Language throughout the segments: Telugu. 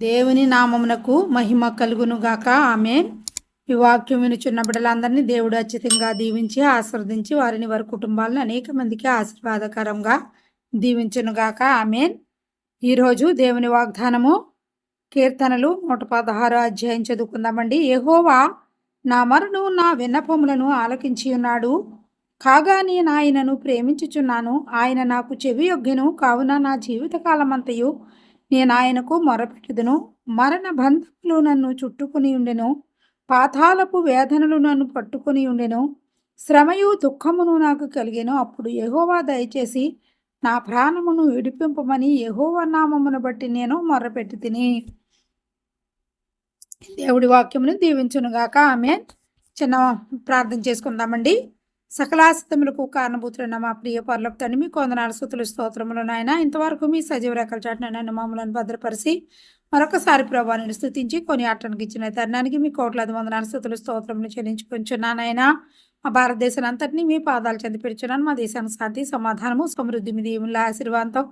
దేవుని నామమునకు మహిమ కలుగును గాక ఆమె ఈ వాక్యం వినుచున్న బిడ్డలందరినీ దేవుడు అత్యతంగా దీవించి ఆశీర్వదించి వారిని వారి కుటుంబాలను అనేక మందికి ఆశీర్వాదకరంగా దీవించునుగాక. ఆమె ఈరోజు దేవుని వాగ్దానము కీర్తనలు నూట పదహారు అధ్యాయం చదువుకుందామండి. యెహోవా నా మరును నా విన్నపములను ఆలకించి ఉన్నాడు. కాగా నేను ఆయనను ప్రేమించుచున్నాను. ఆయన నాకు చెవి యొగ్గెను కావున నా జీవితకాలమంతయు నేను ఆయనకు మొరపెట్టుదును. మరణ బంధములు నన్ను చుట్టుకుని ఉండెను. పాతాలపు వేదనలు నన్ను పట్టుకుని ఉండెను. శ్రమయు దుఃఖమును నాకు కలిగెను. అప్పుడు ఎహోవా దయచేసి నా ప్రాణమును విడిపింపమని ఎహోవా నామమును బట్టి నేను మొరపెట్టి తిని దేవుడి వాక్యమును దీవించునుగాక. ఆమె చిన్న ప్రార్థన చేసుకుందామండి. సకలాసితములకు కారణభూతులైన మా ప్రియ పర్లపు తండ్రి మీ కొందనాలు సుతులు స్తోత్రములు నాయన. ఇంతవరకు మీ సజీవ రేఖల చాటిన నన్ను మమ్మలను భద్రపరిచి మరొకసారి ప్రభావాన్ని స్థుతించి కొని ఆటనికి ఇచ్చిన తరుణానికి మీ కోట్లాది వందనాలు స్థుతులు స్తోత్రములు చెల్లించుకుంటున్నానైనా మా భారతదేశాన్ని అంతటినీ మీ పాదాలు చెంది పెడుచున్నాను మా దేశానికి శాంతి సమాధానము సమృద్ధి మీ దేవుళ్ళ ఆశీర్వాదంతో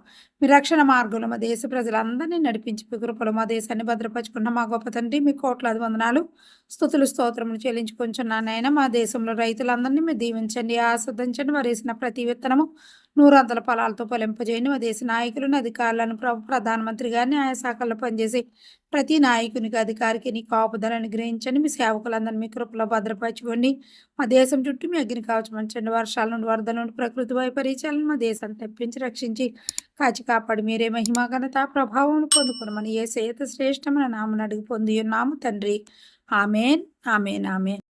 మీ రక్షణ మార్గంలో మా దేశ ప్రజలందరినీ నడిపించి కృపలు మా దేశాన్ని భద్రపరుచుకున్న మా గొప్ప తండ్రి మీ కోట్లాది వందనాలు స్థుతులు స్తోత్రములు చెల్లించుకుంటున్నాను ఆయన మా దేశంలో రైతులందరినీ మీరు దీవించండి ఆస్వాదించండి. వారు వేసిన ప్రతి విత్తనము నూరంతల ఫలాలతో ఫలింపజేయని. మా దేశ నాయకులను అధికారులను ప్ర- ప్రధానమంత్రి గారిని ఆయా శాఖల్లో పనిచేసి ప్రతి నాయకునికి అధికారికి నీ కాపుదలను గ్రహించండి మీ సేవకులందరినీ మీ కృపలో భద్రపరచుకోండి. మా దేశం చుట్టూ మీ అగ్ని కావచ్చమంచండి వర్షాల నుండి వరదల నుండి ప్రకృతి వైపరీత్యాలను మా దేశాన్ని తప్పించి రక్షించి కాచి కాపాడి మీరే మహిమ ఘనత ప్రభావం పొందుకునమని ఏ సేత శ్రేష్టమైన నామని అడిగి పొంది ఉన్నాము తండ్రి. Amen amen amen.